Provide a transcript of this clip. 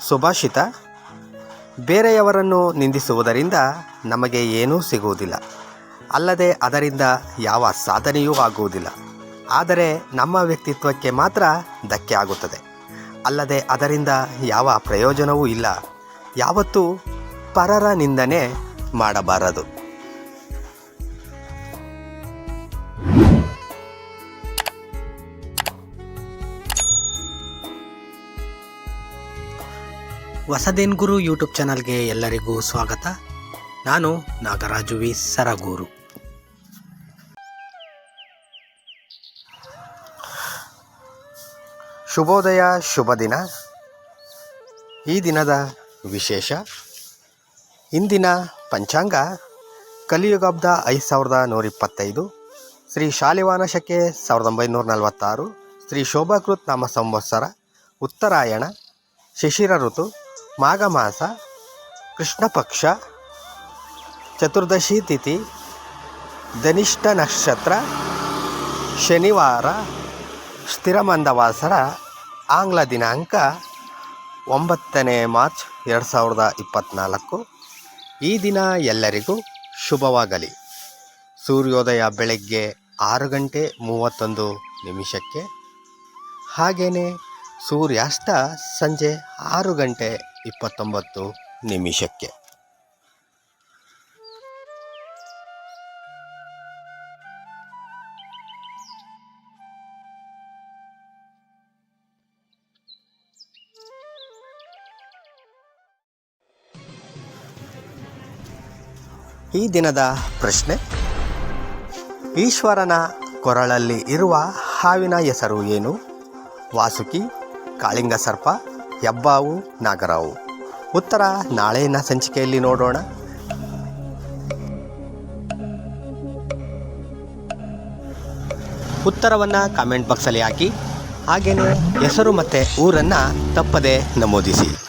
ಸುಭಾಷಿತ, ಬೇರೆಯವರನ್ನು ನಿಂದಿಸುವುದರಿಂದ ನಮಗೆ ಏನೂ ಸಿಗುವುದಿಲ್ಲ. ಅಲ್ಲದೆ ಅದರಿಂದ ಯಾವ ಸಾಧನೆಯೂ ಆಗುವುದಿಲ್ಲ. ಆದರೆ ನಮ್ಮ ವ್ಯಕ್ತಿತ್ವಕ್ಕೆ ಮಾತ್ರ ಧಕ್ಕೆ ಆಗುತ್ತದೆ. ಅಲ್ಲದೆ ಅದರಿಂದ ಯಾವ ಪ್ರಯೋಜನವೂ ಇಲ್ಲ. ಯಾವತ್ತೂ ಪರರ ನಿಂದನೆ ಮಾಡಬಾರದು. ಹೊಸದೇನ್ ಗುರು ಯೂಟ್ಯೂಬ್ ಚಾನಲ್ಗೆ ಎಲ್ಲರಿಗೂ ಸ್ವಾಗತ. ನಾನು ನಾಗರಾಜು ವಿ ಸರಗೂರು. ಶುಭೋದಯ, ಶುಭ ದಿನ. ಈ ದಿನದ ವಿಶೇಷ, ಇಂದಿನ ಪಂಚಾಂಗ, ಕಲಿಯುಗಾಬ್ದ ಐದು ಸಾವಿರದ ನೂರಿಪ್ಪತ್ತೈದು, ಶ್ರೀ ಶಾಲಿವಾನ ಶಕೆ ಸಾವಿರದ ಒಂಬೈನೂರ ನಲವತ್ತಾರು, ಶ್ರೀ ಶೋಭಾಕೃತ್ ನಾಮ ಸಂವತ್ಸರ, ಉತ್ತರಾಯಣ, ಶಿಶಿರ ಋತು ಮಾಘ ಮಾಸ ಕೃಷ್ಣ ಪಕ್ಷ ಚತುರ್ದಶಿ ತಿಥಿ, ಧನಿಷ್ಠ ನಕ್ಷತ್ರ, ಶನಿವಾರ, ಸ್ಥಿರಮಂದವಾಸರ, ಆಂಗ್ಲ ದಿನಾಂಕ ಒಂಬತ್ತನೇ ಮಾರ್ಚ್ ಎರಡು ಸಾವಿರದ ಇಪ್ಪತ್ತ್ನಾಲ್ಕು ಈ ದಿನ ಎಲ್ಲರಿಗೂ ಶುಭವಾಗಲಿ. ಸೂರ್ಯೋದಯ ಬೆಳಗ್ಗೆ ಆರು ಗಂಟೆ ಮೂವತ್ತೊಂದು ನಿಮಿಷಕ್ಕೆ. ಹಾಗೆಯೇ ಸೂರ್ಯಾಸ್ತ ಸಂಜೆ ಆರು ಗಂಟೆ ಇಪ್ಪತ್ತೊಂಬತ್ತು ನಿಮಿಷಕ್ಕೆ. ಈ ದಿನದ ಪ್ರಶ್ನೆ ಈಶ್ವರನ ಕೊರಳಲ್ಲಿ ಇರುವ ಹಾವಿನ ಹೆಸರು ಏನು? ವಾಸುಕಿ ಕಾಳಿಂಗ ಸರ್ಪ ಹೆಬ್ಬಾವು ನಾಗರಾವು. ಉತ್ತರ ನಾಳೆಯ ಸಂಚಿಕೆಯಲ್ಲಿ ನೋಡೋಣ. ಉತ್ತರವನ್ನು ಕಾಮೆಂಟ್ ಬಾಕ್ಸಲ್ಲಿ ಹಾಕಿ. ಹಾಗೆಯೇ ಹೆಸರು ಮತ್ತು ಊರನ್ನು ತಪ್ಪದೆ ನಮೂದಿಸಿ.